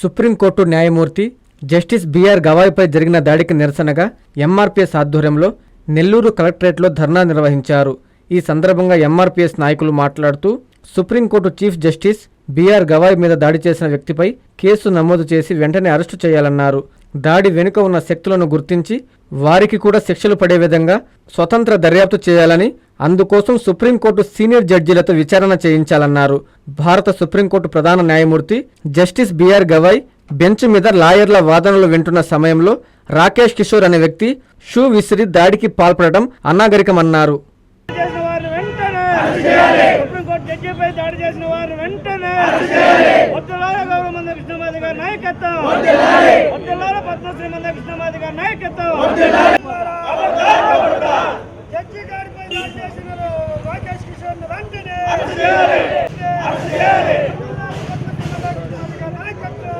Supreme court న్యాయమూర్తి justice BR గవాయిపై జరిగిన దాడికి నిరసనగా ఎంఆర్పీఎస్ ఆధ్వర్యంలో నెల్లూరు కలెక్టరేట్లో ధర్నా నిర్వహించారు. ఈ సందర్భంగా ఎంఆర్పీఎస్ నాయకులు మాట్లాడుతూ supreme court chief justice B R మీద దాడి చేసిన వ్యక్తిపై కేసు నమోదు చేసి వెంటనే అరెస్టు చేయాలన్నారు. దాడి వెనుక ఉన్న శక్తులను గుర్తించి వారికి కూడా శిక్షలు పడే విధంగా స్వతంత్ర దర్యాప్తు చేయాలని అందుకోసం సుప్రీంకోర్టు సీనియర్ జడ్జీలతో విచారణ చేయించాలన్నారు. భారత సుప్రీంకోర్టు ప్రధాన న్యాయమూర్తి జస్టిస్ బిఆర్ గవాయ్ బెంచ్ మీద లాయర్ల వాదనలు వింటున్న సమయంలో రాకేష్ కిషోర్ అనే వ్యక్తి షూ విసిరి దాడికి పాల్పడటం అనాగరికమన్నారు. జడ్జి గారిపై దాడి చేసిన రాకేష్ కిషోర్ వెంటనే!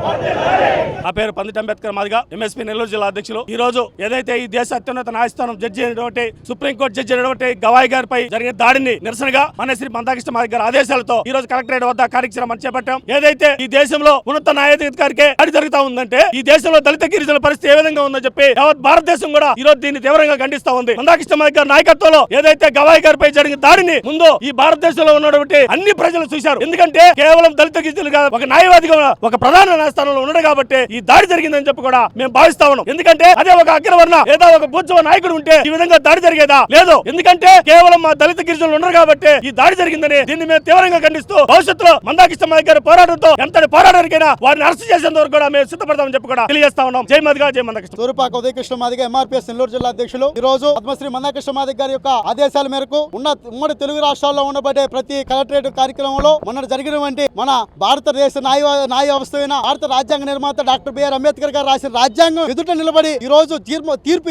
వర్ధిల్లాలి నా పేరు పందిటి అంబేద్కర్ మాదిగా ఎంఎస్పీ నెల్లూరు జిల్లా అధ్యక్షులు. ఈ రోజు ఏదైతే ఈ దేశ అత్యున్నత న్యాయస్థానం జడ్జి అయినటువంటి సుప్రీంకోర్టు జడ్జి అయినటువంటి గవాయ్ గారిపై జరిగిన దాడిని నిరసనగా మన శ్రీ మందాకృష్ణ మాదిగ గారి ఆదేశాలతో ఈ రోజు కలెక్టరేట్ వద్ద కార్యక్రమం చేపట్టాం. ఏదైతే ఈ దేశంలో ఉన్నత న్యాయాధికారికే అడి జరుగుతా ఉందంటే ఈ దేశంలో దళిత గిరిజన పరిస్థితి ఏ విధంగా ఉందని చెప్పి యావత్ భారతదేశం కూడా ఈ రోజు దీన్ని తీవ్రంగా ఖండిస్తా ఉంది. మందాకృష్ణ మాదిగ గారి నాయకత్వంలో ఏదైతే గవాయ్ గారిపై జరిగిన దాడిని ముందు ఈ భారతదేశంలో ఉన్నటువంటి అన్ని ప్రజలు చూశారు. ఎందుకంటే కేవలం దళిత గిరిజనులు కాదు ఒక న్యాయవాదిగా ఒక ప్రధాన న్యాయస్థానంలో ఉన్నాడు కాబట్టి ఈ దాడి జరిగిందని చెప్పి కూడా మేము భావిస్తా ఉన్నాం. ఎందుకంటే అదే ఒక అగ్రవర్ణ లేదా ఒక బూర్జవ నాయకుడు ఉంటే ఈ విధంగా దాడి జరిగేదా? లేదు. ఎందుకంటే కేవలం మా దళిత గిరిజనులు ఉన్నారు కాబట్టి ఈ దాడి జరిగిందని దీన్ని మేము తీవ్రంగా ఖండిస్తూ భవిష్యత్తులో మందాకృష్ణ గారి పోరాటంతో ఎంతటి పోరాటానికైనా వారిని అరెస్ట్ చేసేంత వరకు కూడా మేము సిద్ధపడతామని చెప్పి కూడా తెలియజేస్తా ఉన్నాం. జై మదిగా జై మందాకృష్ణ తూరుపాక ఉదయకృష్ణ మాదిగ ఎంఆర్పీఎస్ నెల్లూరు జిల్లా అధ్యక్షులు. ఈ రోజు పద్మశ్రీ మందాకృష్ణ మాదిగ గారి యొక్క ఆదేశాల మేరకు ఉన్న ఉమ్మడి తెలుగు రాష్ట్రాల్లో ఉండబడే ప్రతి కలెక్టరేట్ కార్యక్రమంలో మొన్న జరిగినటువంటి మన భారతదేశ న్యాయ న్యాయ వ్యవస్థ అయిన భారత రాజ్యాంగ నిర్మాత డాక్టర్ బిఆర్ అంబేద్కర్ గారు రాసిన రాజ్యాంగం ఎదుట నిలబడి ఈ రోజు తీర్పు తీర్పు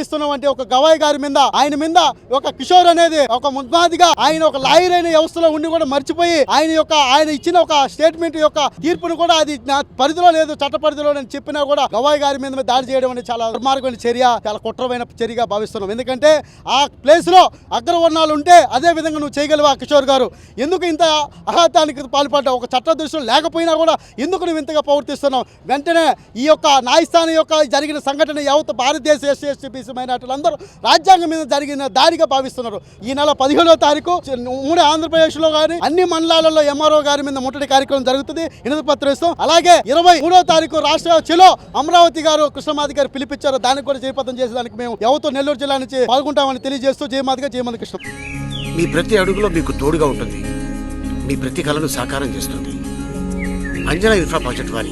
ఒక గవాయ్ గారి మీద ఆయన మీద ఒక కిషోర్ అనేది ఒక ముద్మాదిగా ఆయన ఒక లాయర్ అయిన వ్యవస్థలో ఉండి కూడా మర్చిపోయి ఆయన యొక్క ఆయన ఇచ్చిన ఒక స్టేట్మెంట్ యొక్క తీర్పును కూడా అది పరిధిలో లేదు చట్ట పరిధిలో నేను చెప్పినా కూడా గవాయ్ గారి మీద దాడి చేయడం అనేది చాలా దుర్మార్గమైన చర్య చాలా కుట్రమైన చర్యగా భావిస్తున్నాం. ఎందుకంటే ఆ ప్లేస్లో అగ్రవర్ణాలు ఉంటే అదే విధంగా నువ్వు చేయగలవా కిషోర్ గారు? ఎందుకు ఇంత అఘాతానికి పాల్పడ్డావు? ఒక చట్ట దృష్టిలో లేకపోయినా కూడా ఎందుకు నువ్వు ఇంతగా ప్రవర్తిస్తున్నావు? వెంటనే ఈ ఈ యొక్క న్యాయస్థానం యొక్క జరిగిన సంఘటన యావత్ భారతదేశ ఎస్సీ ఎస్టీ బీసీ మైనార్టీలందరూ రాజ్యాంగం మీద జరిగిన దారిగా భావిస్తున్నారు. ఈ నెల పదిహేడవ తారీఖు మూడు ఆంధ్రప్రదేశ్లో కానీ అన్ని మండలాలలో ఎంఆర్ఓ గారి మీద ముట్టడి కార్యక్రమం జరుగుతుంది. వినతి పత్రం ఇస్తాం. అలాగే ఇరవై మూడో తారీఖు రాష్ట్ర చెలో అమరావతి గారు కృష్ణమాది గారు పిలిపించారు. దానికి కూడా జయపథం చేసేదానికి మేము ఎవరితో నెల్లూరు జిల్లా నుంచి పాల్గొంటామని తెలియజేస్తూ జయమాదిగా జయమంది కృష్ణ. మీ ప్రతి అడుగులో మీకు తోడుగా ఉంటుంది. మీ ప్రతి కళను సాకారం చేస్తుంది. అంజనా ఇన్ఫ్రా ప్రాజెక్ట్ వారి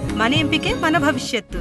మన ఎంపికే మన భవిష్యత్తు.